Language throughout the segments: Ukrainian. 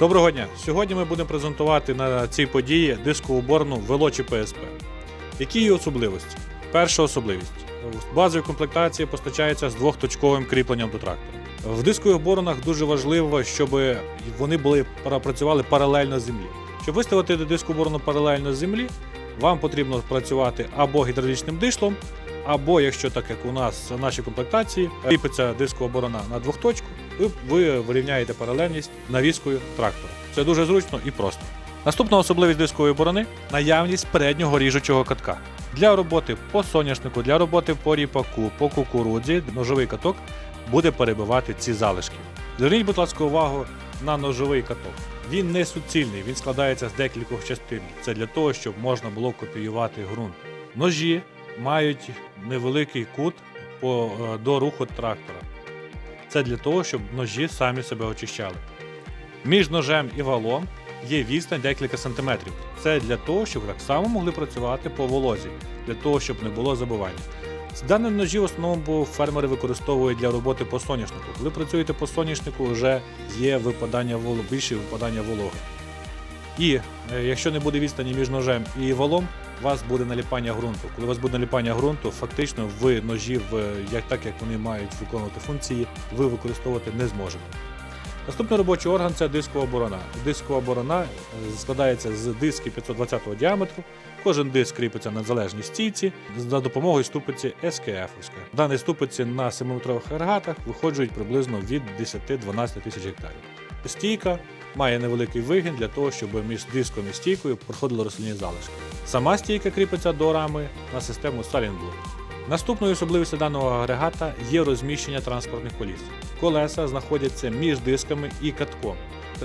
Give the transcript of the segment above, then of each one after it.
Доброго дня! Сьогодні ми будемо презентувати на цій події дискову борну Велочі PSP. Які її особливості? Перша особливість. В базовій комплектації постачається з двохточковим кріпленням до трактора. В дискових боронах дуже важливо, щоб вони були працювали паралельно землі. Щоб виставити диску борону паралельно землі, вам потрібно працювати або гідравлічним дишлом, або якщо так як у нас в нашій комплектації кріпиться дискова борона на двохточку, ви, ви вирівняєте паралельність навіскою трактора. Це дуже зручно і просто. Наступна особливість дискової борони наявність переднього ріжучого катка. Для роботи по соняшнику, для роботи по ріпаку, по кукурудзі ножовий каток буде перебивати ці залишки. Зверніть, будь ласка, увагу на ножовий каток. Він не суцільний, він складається з декількох частин. Це для того, щоб можна було копіювати ґрунт. Ножі мають невеликий кут по, е, до руху трактора. Це для того, щоб ножі самі себе очищали. Між ножем і валом є відстань декілька сантиметрів. Це для того, щоб так само могли працювати по волозі, для того, щоб не було забивання. Дані ножі в основному фермери використовують для роботи по соняшнику. Коли працюєте по соняшнику, вже є випадання волу, більше випадання вологи. І е, якщо не буде відстані між ножем і валом, у вас буде наліпання ґрунту. Коли у вас буде наліпання ґрунту, фактично ви ножі, як, так як вони мають виконувати функції, ви використовувати не зможете. Наступний робочий орган це дискова борона. Дискова борона е, складається з дисків 520 діаметру. Кожен диск кріпиться на залежній стійці за допомогою ступиці СКФ. Дані ступиці на 7-метрових агрегатах виходжують приблизно від 10-12 тисяч гектарів. Стійка має невеликий вигін для того, щоб між диском і стійкою проходили рослинні залишки. Сама стійка кріпиться до рами на систему Stalin-Block. Наступною особливістю даного агрегата є розміщення транспортних коліс. Колеса знаходяться між дисками і катком.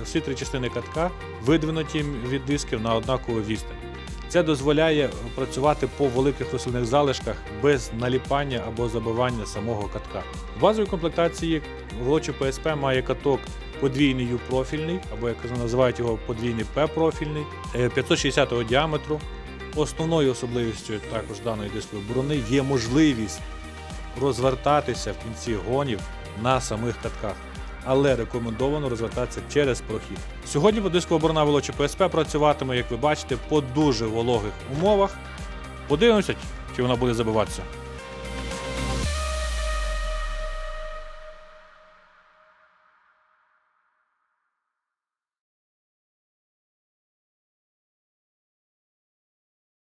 Всі три частини катка видвинуті від дисків на однакову відстань. Це дозволяє працювати по великих рослинних залишках без наліпання або забивання самого катка. В базовій комплектації Волочі PSP має каток подвійний U-профільний, або як називають його подвійний P-профільний, е, 560 діаметру. Основною особливістю також даної дискової борони є можливість розвертатися в кінці гонів на самих катках. Але рекомендовано розвертатися через прохід. Сьогодні дискова борона Велочі ПСП працюватиме, як ви бачите, по дуже вологих умовах. Подивимося, чи вона буде забиватися.